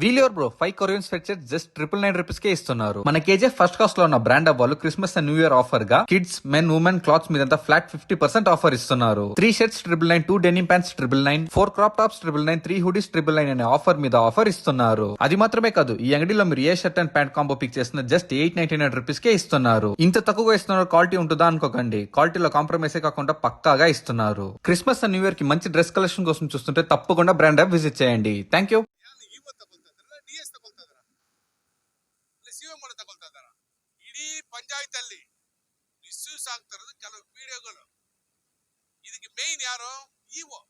వీలియోర్ bro five Koreans sweatshirt just triple nine rupees కే ఇస్తున్నారు. మన KG first కాస్ట్లో ఉన్న బ్రాండ్ వాళ్ళు క్రిస్మస్ అండ్ న్యూ ఇయర్ ఆఫర్గా కిడ్స్ మెన్ ఉమెన్ క్లాత్స్ మీద ఫ్లాట్ ఫిఫ్టీ పర్సెంట్ ఆఫర్ ఇస్తున్నారు. Three shirts triple nine two denim pants triple nine four crop tops triple nine three hoodies triple nine అనే offer మీద offer ఇస్తున్నారు. అది మాత్రమే కాదు ఈ అంగడిలో మీరు ఏ shirt and pant combo pick చేసిన just eight ninety nine rupees కే ఇస్తున్నారు. ఇంత తక్కువగా ఇస్తున్నారు క్వాలిటీ ఉంటుందా అనుకోకండి. క్వాలిటీలో కాంప్రమైజ్ కాకుండా పక్కాగా ఇస్తున్నారు. క్రిస్మస్ అండ్ న్యూ ఇయర్కి మంచి డ్రెస్ కలెక్షన్ కోసం చూస్తుంటే తప్పకుండా బ్రాండ్ యాప్ విజిట్ చేయండి. థ్యాంక్ యూ ಇರೋದು ಕೆಲವು ವಿಡಿಯೋಗಳು. ಇದಕ್ಕೆ ಮೇನ್ ಯಾರು? EO.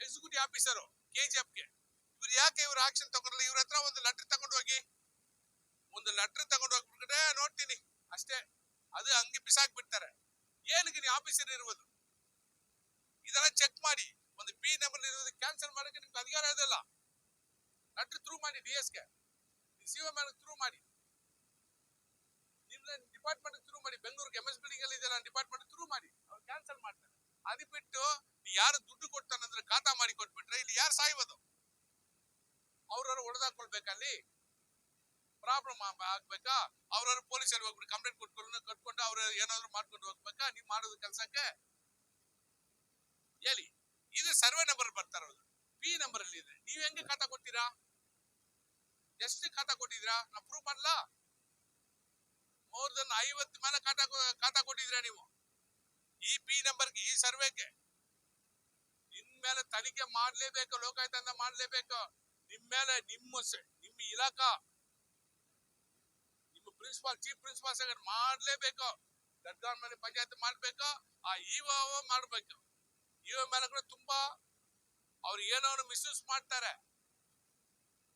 Executive officer K G ಎಫ್ಗೆ ಇವ್ರು ಯಾಕೆ ಇವ್ರು ಆಕ್ಷನ್ ತಗೊಂಡ್ರಲ್ಲ ಇವ್ರ ಹತ್ರ ಒಂದು ಲೆಟರ್ ತಗೊಂಡು ಹೋಗಿ. ಒಂದು ಲೆಟರ್ ತಗೊಂಡು ಹೋಗ್ಬಿಟ್ರೆ ನೋಡ್ತೀನಿ. ಅಷ್ಟೇ. ಅದು ಹಂಗೆ ಬಿಸಾಕ್ ಬಿಡ್ತಾರೆ. ಏನಕ್ಕೆ ನೀವು ಆಫೀಸರ್ ಇರುವುದು ಇದೆಲ್ಲ ಚೆಕ್ ಮಾಡಿ. ಒಂದು ಪಿ ನಂಬರ್ ಇರೋದು ಕ್ಯಾನ್ಸಲ್ ಮಾಡಕ್ಕೆ ನಿಮ್ಗೆ ಅಧಿಕಾರ ಇದೆಲ್ಲ ಲೆಟರ್ ಥ್ರೂ ಮಾಡಿ ಡಿ ಎಸ್ಗೆ ಸಿ ಎಂ ಥ್ರೂ ಮಾಡಿ. ಡಿಪಾರ್ಟ್ಮೆಂಟ್ ಶುರು ಮಾಡಿ. ಬೆಂಗಳೂರಿಗೆ ಎಂ ಎಸ್ ಬಿಲ್ಡಿಂಗ್ ಅಲ್ಲಿ ನಾನು ಡಿಪಾರ್ಟ್ಮೆಂಟ್ ಶುರು ಮಾಡಿ. ಅವ್ರು ಕ್ಯಾನ್ಸಲ್ ಮಾಡ್ತಾರೆ. ಅದು ಬಿಟ್ಟು ಯಾರು ದುಡ್ಡು ಕೊಡ್ತಾನಂದ್ರೆ ಖಾತಾ ಮಾಡಿ ಕೊಟ್ಬಿಟ್ರೆ ಇಲ್ಲಿ ಯಾರು ಸಾಯ್ಬೋದು ಅವ್ರವ್ರು ಹೊಡೆದಾಕೊಳ್ಬೇಕಲ್ಲಿ. ಪ್ರಾಬ್ಲಮ್ ಆಗ್ಬೇಕಾ? ಅವ್ರವ್ರು ಪೊಲೀಸಲ್ಲಿ ಹೋಗ್ಬಿಟ್ಟು ಕಂಪ್ಲೇಂಟ್ ಕೊಟ್ಕೊಂಡು ಕಟ್ಕೊಂಡು ಅವ್ರು ಏನಾದ್ರು ಮಾಡ್ಕೊಂಡು ಹೋಗ್ಬೇಕಾ? ನೀವು ಮಾಡೋದು ಕೆಲಸಕ್ಕೆ? ಹೇಳಿ. ಇದು ಸರ್ವೆ ನಂಬರ್ ಬರ್ತಾ ಇರೋದು ಪಿ ನಂಬರ್ ಅಲ್ಲಿ ಇದೆ. ನೀವ್ ಹೆಂಗೆ ಖಾತಾ ಕೊಡ್ತೀರಾ? ಎಷ್ಟು ಖಾತಾ ಕೊಟ್ಟಿದ್ದೀರಾ? ನಾ ಪ್ರೂವ್ ಮಾಡಲ್ಲ ಮೋರ್ ದನ್ ಐವತ್ತು ಮನೆ ಕಾಟಾ ಕಾಟಾ ಕೊಟ್ಟಿದ್ರೆ ನೀವು? ಈ ಪಿ ನಂಬರ್ಗೆ ಈ ಸರ್ವೆಗೆ ನಿಮ್ ಮೇಲೆ ತನಿಖೆ ಮಾಡ್ಲೇಬೇಕು ಲೋಕಾಯುಕ್ತ ಮಾಡಲೇಬೇಕು. ನಿಮ್ ಮೇಲೆ ನಿಮ್ಮ ನಿಮ್ಮ ಇಲಾಖಾ. ನಿಮ್ಮ ಪ್ರಿನ್ಸಿಪಾಲ್ ಚೀಫ್ ಪ್ರಿನ್ಸಿಪಾಲ್ ಸೆಕ್ರೆಟರಿ ಮಾಡಲೇಬೇಕು. ದರ್ಗಾನ್ ಮೇಲೆ ಪಂಚಾಯತ್ ಮಾಡ್ಬೇಕು. ಆ ಇಒ ಮಾಡ್ಬೇಕು. ಇವ ಮೇಲೆ ಕೂಡ ತುಂಬಾ ಅವ್ರು ಏನೋ ಮಿಸ್ಯೂಸ್ ಮಾಡ್ತಾರೆ.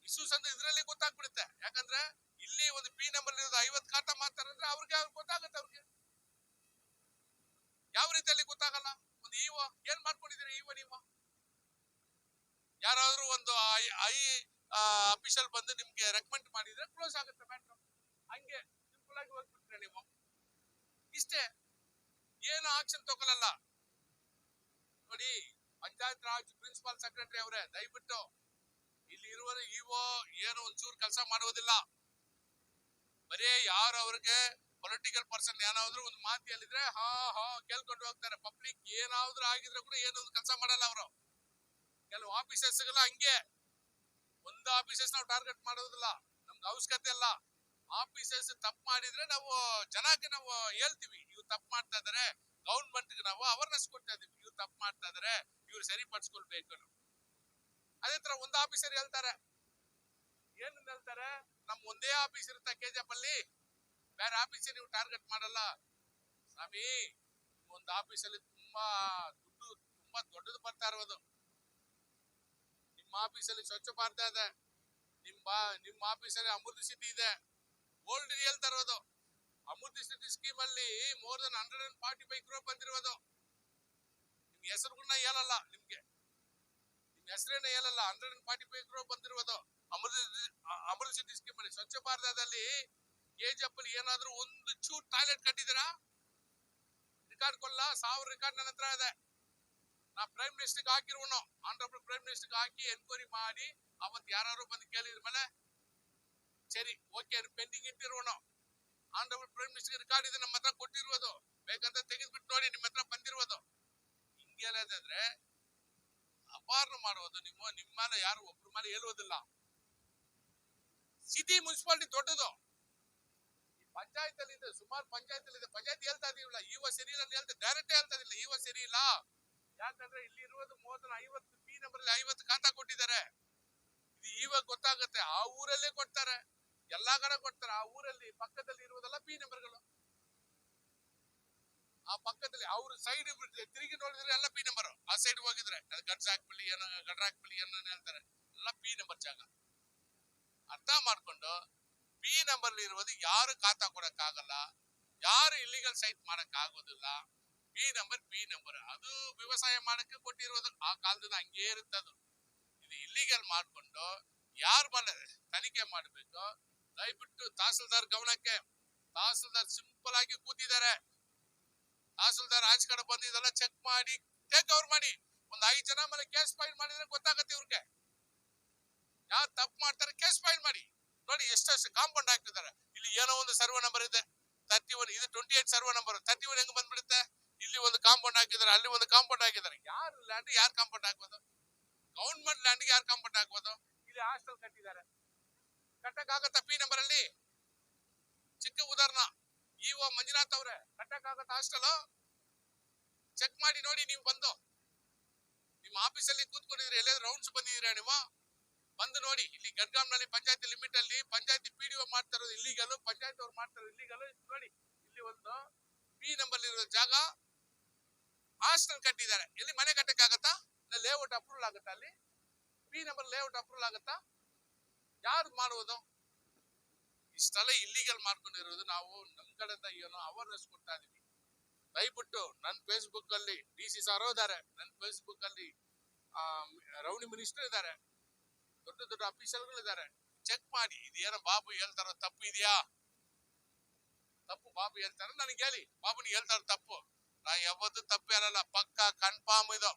ಮಿಸ್ಯೂಸ್ ಅಂತ ಇದ್ರಲ್ಲಿ ಗೊತ್ತಾಗ್ಬಿಡುತ್ತೆ ಯಾಕಂದ್ರೆ ಇಲ್ಲಿ ಒಂದು ಪಿ ನಂಬರ್ ಇರೋದು ಐವತ್ ಖಾತಾ ಮಾಡ್ತಾರೆ ಅಂದ್ರೆ ಅವ್ರಿಗೆ ಅವ್ರಿಗೆ ಗೊತ್ತಾಗುತ್ತೆ ಅವ್ರಿಗೆ ಯಾವ ರೀತಿಯಲ್ಲಿ ಗೊತ್ತಾಗಲ್ಲ ಒಂದು ಇವ ಏನ್ ಮಾಡ್ಕೊಂಡಿದ್ದೀರಿ ಇವ ನೀವು ಯಾರಾದ್ರೂ ಒಂದು ಐ ಐ ಅಫಿಷಿಯಲ್ ಬಂದು ನಿಮಗೆ ರೆಕಮೆಂಡ್ ಮಾಡಿದ್ರೆ ಕ್ಲೋಸ್ ಆಗುತ್ತೆ ಮ್ಯಾಟ್ರ್ ಹಂಗೆ ಸಿಂಪಲ್ ಆಗಿ ಹೋಗ್ಬಿಟ್ರೆ ನೀವು. ಇಷ್ಟೇ. ಏನು ಆಕ್ಷನ್ ತಗೊಳ್ಳಲ್ಲ ನೋಡಿ, ಪಂಚಾಯತ್ ರಾಜ್ ಪ್ರಿನ್ಸಿಪಾಲ್ ಸೆಕ್ರೆಟರಿ ಅವರೇ, ದಯವಿಟ್ಟು ಇಲ್ಲಿ ಇರುವ ಇಒ ಏನು ಒಂಚೂರು ಕೆಲಸ ಮಾಡುವುದಿಲ್ಲ. ಬರೀ ಯಾರು ಅವ್ರಿಗೆ ಪೊಲಿಟಿಕಲ್ ಪರ್ಸನ್ ಏನಾದ್ರು ಒಂದು ಮಾತಿಯಲ್ಲಿದ್ರೆ ಹಾ ಹಾ, ಕೇಳ್ಕೊಂಡು ಹೋಗ್ತಾರೆ. ಪಬ್ಲಿಕ್ ಏನಾದ್ರು ಆಗಿದ್ರೆ ಕೂಡ ಏನು ಕೆಲಸ ಮಾಡಲ್ಲ ಅವರು. ಕೆಲವು ಆಫೀಸರ್ಸ್ ಹಂಗೆ. ಒಂದು ಆಫೀಸರ್ಸ್ ನಾವು ಟಾರ್ಗೆಟ್ ಮಾಡೋದಿಲ್ಲ. ನಮ್ಗೆ ಅವಶ್ಯಕತೆ ಇಲ್ಲ ಆಫೀಸರ್ಸ್ ತಪ್ಪು ಮಾಡಿದ್ರೆ ನಾವು ಜನಕ್ಕೆ ನಾವು ಹೇಳ್ತೀವಿ, ಇವ್ರು ತಪ್ಪು ಮಾಡ್ತಾ ಇದಾರೆ, ಗೌರ್ಮೆಂಟ್ಗೆ ನಾವು ಅವೇರ್ನೆಸ್ ಕೊಡ್ತಾ ಇದೀವಿ, ಇವ್ರು ತಪ್ಪು ಮಾಡ್ತಾ ಇದಾರೆ, ಇವ್ರು ಸರಿಪಡಿಸ್ಕೊಳ್ಬೇಕು. ಅದೇ ತರ ಒಂದು ಆಫೀಸರ್ ಹೇಳ್ತಾರೆ. ಏನು ಹೇಳ್ತಾರೆ? ನಮ್ ಒಂದೇ ಆಫೀಸ್ ಇರುತ್ತೆ ಕೆಜಿಎಫ್ ಅಲ್ಲಿ ಬೇರೆ ಆಫೀಸರ್ ನೀವು ಟಾರ್ಗೆಟ್ ಮಾಡಲ್ಲ. ಸ್ವಾಮಿ ಒಂದು ಆಫೀಸಲ್ಲಿ ತುಂಬಾ ದುಡ್ಡು, ತುಂಬಾ ದೊಡ್ಡದು ಬರ್ತಾ ಇರೋದು. ನಿಮ್ಮ ಆಫೀಸಲ್ಲಿ ಸ್ವಚ್ಛ ಭಾರತ ಇದೆ. ನಿಮ್ಮ ನಿಮ್ಮ ಆಫೀಸಲ್ಲಿ ಅಮೃತ ಸಿಟಿ ಇದೆ. ಓಲ್ಡ್ ರಿಯಲ್ ತರೋದು. ಅಮೃತ ಸಿಟಿ ಸ್ಕೀಮ್ ಅಲ್ಲಿ more than hundred and forty five crore ಬಂದಿರೋದು. ನಿಮ್ ಹೆಸರುಗಳನ್ನ ಹೇಳಲ್ಲ ನಿಮ್ಗೆ. ನಿಮ್ ಹೆಸರೇನ ಹೇಳಲ್ಲ hundred and forty five crore ಬಂದಿರೋದು. ಅಮೃತ ಅಮೃತ ಸಿಟಿ ಸ್ಕೀಮ್ ಅಲ್ಲಿ ಸ್ವಚ್ಛ ಭಾರತದಲ್ಲಿ ಕೆಜಿಎಫ್ ಅಲ್ಲಿ ಏನಾದ್ರೂ ಒಂದು ಚೂರ್ ಟಾಯ್ಲೆಟ್ ಕಟ್ಟಿದಿರಾ ರೆಕಾರ್ಡ್ ಕೊಲ್ಲ ಸಾವಿರ ರೆಕಾರ್ಡ್ ನನ್ನ ಹತ್ರ ಇದೆ. ನಾ ಪ್ರೈಮ್ ಮಿನಿಸ್ಟರ್ಗೆ ಹಾಕಿರುವನು ಆನರಬಲ್ ಪ್ರೈಮ್ ಮಿನಿಸ್ಟರ್ಗೆ ಹಾಕಿ ಎನ್ಕ್ವೈರಿ ಮಾಡಿ ಅವತ್ತು ಯಾರು ಬಂದು ಕೇಳಿದ್ರ ಮೇಲೆ ಸರಿ ಓಕೆ ಪೆಂಡಿಂಗ್ ಇಟ್ಟಿರುವನು ಆನರಬಲ್ ಪ್ರೈಮ್ ಮಿನಿಸ್ಟರ್ ರೆಕಾರ್ಡ್ ಇದೆ ನಮ್ಮ ಹತ್ರ ಕೊಟ್ಟಿರುವುದು ಬೇಕಂತ ತೆಗೆದ್ಬಿಟ್ಟು ನೋಡಿ ನಿಮ್ಮ ಹತ್ರ ಬಂದಿರುವುದು ಹಿಂಗೇನಂದ್ರೆ ಅಪಾರ್ಣ ಮಾಡುವುದು ನಿಮ್ಮ ನಿಮ್ಮ ಮೇಲೆ ಯಾರು ಒಬ್ರ ಮೇಲೆ ಹೇಳುವುದಿಲ್ಲ ಸಿಟಿ ಮುನ್ಸಿಪಾಲಿಟಿ ದೊಡ್ಡದು ಈ ಪಂಚಾಯತ್ ಅಲ್ಲಿ ಇದೆ ಸುಮಾರು ಪಂಚಾಯತ್ ಅಲ್ಲಿ ಇದೆ ಪಂಚಾಯತ್ ಹೇಳ್ತಾ ಇದೀವಲ್ಲ ಇವ ಸರಿ ಇಲ್ಲ ಅಂತ ಹೇಳ್ತಾ ಡೈರೆಕ್ಟ್ ಹೇಳ್ತಾ ಇದಿಲ್ಲ ಇವ ಸರಿ ಇಲ್ಲ ಯಾಕಂದ್ರೆ ಇಲ್ಲಿ ಇರುವುದು ಮೂವತ್ತ ಐವತ್ತು ಪಿ ನಂಬರ್ ಐವತ್ತು ಖಾತಾ ಕೊಟ್ಟಿದ್ದಾರೆ. ಇದು ಇವಾಗ ಗೊತ್ತಾಗುತ್ತೆ, ಆ ಊರಲ್ಲೇ ಕೊಡ್ತಾರೆ. ಎಲ್ಲಾ ಕಡೆ ಕೊಡ್ತಾರೆ, ಆ ಊರಲ್ಲಿ ಪಕ್ಕದಲ್ಲಿ ಇರುವುದೆಲ್ಲ ಪಿ ನಂಬರ್ಗಳು ಆ ಪಕ್ಕದಲ್ಲಿ ಅವ್ರ ಸೈಡ್ ತಿರುಗಿ ನೋಡಿದ್ರೆ ಎಲ್ಲ ಪಿ ನಂಬರ್ ಆ ಸೈಡ್ ಹೋಗಿದ್ರೆ, ಅದು ಗಡ್ಸ್ ಹಾಕ್ಬಿಡಿ ಏನೋ, ಗಡ್ರ ಹಾಕ್ಬಿಡಿ ಏನೋ ಹೇಳ್ತಾರೆ. ಎಲ್ಲ ಪಿ ನಂಬರ್ ಜಾಗ. ಅರ್ಥ ಮಾಡ್ಕೊಂಡು ಪಿ ನಂಬರ್ ಇರುವುದು ಯಾರು ಖಾತಾ ಕೊಡಕ್ಕಾಗಲ್ಲ, ಯಾರು ಇಲ್ಲಿಗಲ್ ಸೈಟ್ ಮಾಡಕ್ ಆಗೋದಿಲ್ಲ ಪಿ ನಂಬರ್ ಬಿ ನಂಬರ್ ಅದು ವ್ಯವಸಾಯ ಮಾಡಕ್ಕೆ ಕೊಟ್ಟಿರೋದು ಆ ಕಾಲದಿಂದ ಹಂಗೇ ಇರುತ್ತದು ಇದು ಇಲ್ಲಿಗಲ್ ಮಾಡ್ಕೊಂಡು ಯಾರು ಬಲ್ಲ ತನಿಖೆ ಮಾಡಬೇಕು, ದಯವಿಟ್ಟು ತಹಸೀಲ್ದಾರ್ ಗಮನಕ್ಕೆ. ತಹಸೀಲ್ದಾರ್ ಸಿಂಪಲ್ ಆಗಿ ಕೂತಿದ್ದಾರೆ. ತಹಸೀಲ್ದಾರ್ ಆಚೆ ಕಡೆ ಬಂದು ಚೆಕ್ ಮಾಡಿ ಟೇಕ್ ಓವರ್ ಮಾಡಿ. ಒಂದ್ ಐದ್ ಜನ ಮೇಲೆ ಕೇಸ್ ಫೈಲ್ ಮಾಡಿದ್ರೆ ಗೊತ್ತಾಗತ್ತೆ ಇವ್ರಿಗೆ. ಯಾರು ತಪ್ಪು ಮಾಡ್ತಾರೆ ಕೇಸ್ ಫೈಲ್ ಮಾಡಿ. ನೋಡಿ ಎಷ್ಟಷ್ಟು ಕಾಂಪೌಂಡ್ ಹಾಕ್ತಿದ್ದಾರೆ ಇಲ್ಲಿ ಏನೋ ಒಂದು ಸರ್ವೆ ನಂಬರ್ ಇದೆ. ತರ್ಟಿ ಒನ್ ಇದು twenty eight survey number thirty one ಹೆಂಗ್ ಬಂದ್ಬಿಡುತ್ತೆ ಇಲ್ಲಿ ಒಂದು ಕಾಂಪೌಂಡ್ ಹಾಕಿದ್ದಾರೆ, ಅಲ್ಲಿ ಒಂದು ಕಾಂಪೌಂಡ್ ಹಾಕಿದ್ದಾರೆ. ಯಾರು ಲ್ಯಾಂಡ್ ಯಾರು ಕಾಂಪೌಂಡ್ ಹಾಕ್ಬೋದು? ಗೌರ್ಮೆಂಟ್ ಲ್ಯಾಂಡ್ ಯಾರು ಕಾಂಪೌಂಡ್ ಹಾಕ್ಬೋದು? ಇಲ್ಲಿ ಹಾಸ್ಟೆಲ್ ಕಟ್ಟಿದ್ದಾರೆ. ಕಟ್ಟಕ್ಕಾಗತ್ತಾ ಪಿ ನಂಬರ್ ಅಲ್ಲಿ? ಚಿಕ್ಕ ಉದಾಹರಣ ಇಒ ಮಂಜುನಾಥ್ ಅವ್ರೆ, ಕಟ್ಟಕ್ಕಾಗತ್ತ ಹಾಸ್ಟೆಲ್ ಚೆಕ್ ಮಾಡಿ ನೋಡಿ ನೀವು ಬಂದು. ನಿಮ್ಮ ಆಫೀಸಲ್ಲಿ ಕೂತ್ಕೊಂಡಿದ್ರೆ ಎಲ್ಲಾದ್ರೂ ರೌಂಡ್ಸ್ ಬಂದಿದ್ದೀರಾ ನೀವು? ಬಂದು ನೋಡಿ. ಇಲ್ಲಿ ಗಡ್ಗಾಮ್ನಲ್ಲಿ ಪಂಚಾಯತಿ ಲಿಮಿಟ್ ಅಲ್ಲಿ ಪಂಚಾಯತಿ ಪಿ ಡಿ ಒ ಮಾಡ್ತಾ ಇರೋದು ಇಲ್ಲಿಗಲ್ ಪಂಚಾಯತ್ ಅವ್ರು ಮಾಡ್ತಾರೋ ನೋಡಿ, ಇಲ್ಲಿ ಒಂದು ಪಿ ನಂಬರ್ ಇರೋ ಜಾಗ. ಹಾಸ್ಟೆಲ್ ಕಟ್ಟಿದ್ದಾರೆ. ಎಲ್ಲಿ ಮನೆ ಕಟ್ಟಕ್ಕಾಗತ್ತಾ ಲೇಔಟ್ ಅಪ್ರೂವಲ್ ಆಗುತ್ತಾ ಅಲ್ಲಿ? ಪಿ ನಂಬರ್ ಲೇಔಟ್ ಅಪ್ರೂವಲ್ ಆಗುತ್ತಾ? ಯಾರು ಮಾಡುವುದು? ಇಷ್ಟೆಲ್ಲ ಇಲ್ಲಿಗಲ್ ಮಾಡ್ಕೊಂಡಿರೋದು ನಾವು ನಮ್ ಕಡೆಯಿಂದ ಏನೋ ಅವೇರ್ನೆಸ್ ಕೊಡ್ತಾ ಇದೀವಿ. ದಯವಿಟ್ಟು ನನ್ನ ಫೇಸ್ಬುಕ್ ಅಲ್ಲಿ ಡಿ ಸಿ ಸಾರೋ ಇದ್ದಾರೆ. ನನ್ನ ಫೇಸ್ಬುಕ್ ಅಲ್ಲಿ ರೌಡಿ ಮಿನಿಸ್ಟರ್ ಇದ್ದಾರೆ. ದೊಡ್ಡ ದೊಡ್ಡ ಅಫೀಸರ್ಗಳು ಇದ್ದಾರೆ. ಚೆಕ್ ಮಾಡಿ, ಇದೇನೋ ಬಾಬು ಹೇಳ್ತಾರೋ ತಪ್ಪು ಇದೆಯಾ? ತಪ್ಪು ಬಾಬು ಹೇಳ್ತಾರ? ನನಗೆ ಹೇಳಿ ನೀ ಹೇಳ್ತಾರ ತಪ್ಪು? ನಾ ಯಾವತ್ತು ತಪ್ಪೇ ಹೇಳಲ್ಲ ಪಕ್ಕ ಕನ್ಫರ್ಮ್ ಇದು.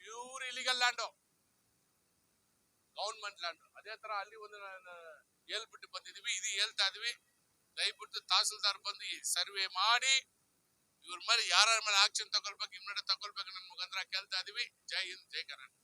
Pure illegal land government land ಅದೇ ತರ ಅಲ್ಲಿ ಒಂದು ಹೇಳ್ಬಿಟ್ಟು ಬಂದಿದೀವಿ. ಇದು ಹೇಳ್ತಾ ಇದೀವಿ. ದಯವಿಟ್ಟು ತಹಸೀಲ್ದಾರ್ ಬಂದು ಸರ್ವೆ ಮಾಡಿ. ಇವ್ರ ಮೇಲೆ ಯಾರ ಮೇಲೆ ಆಕ್ಷನ್ ತಗೊಳ್ಬೇಕು, ಇಮ್ಮಿಡಿಯೇಟ್ ತಗೊಳ್ಬೇಕು ನನ್ನ ಮುಖಾಂತರ ಕೇಳ್ತಾ ಇದೀವಿ. ಜೈ ಹಿಂದ್, ಜೈ ಕರ್ನಾಟಕ.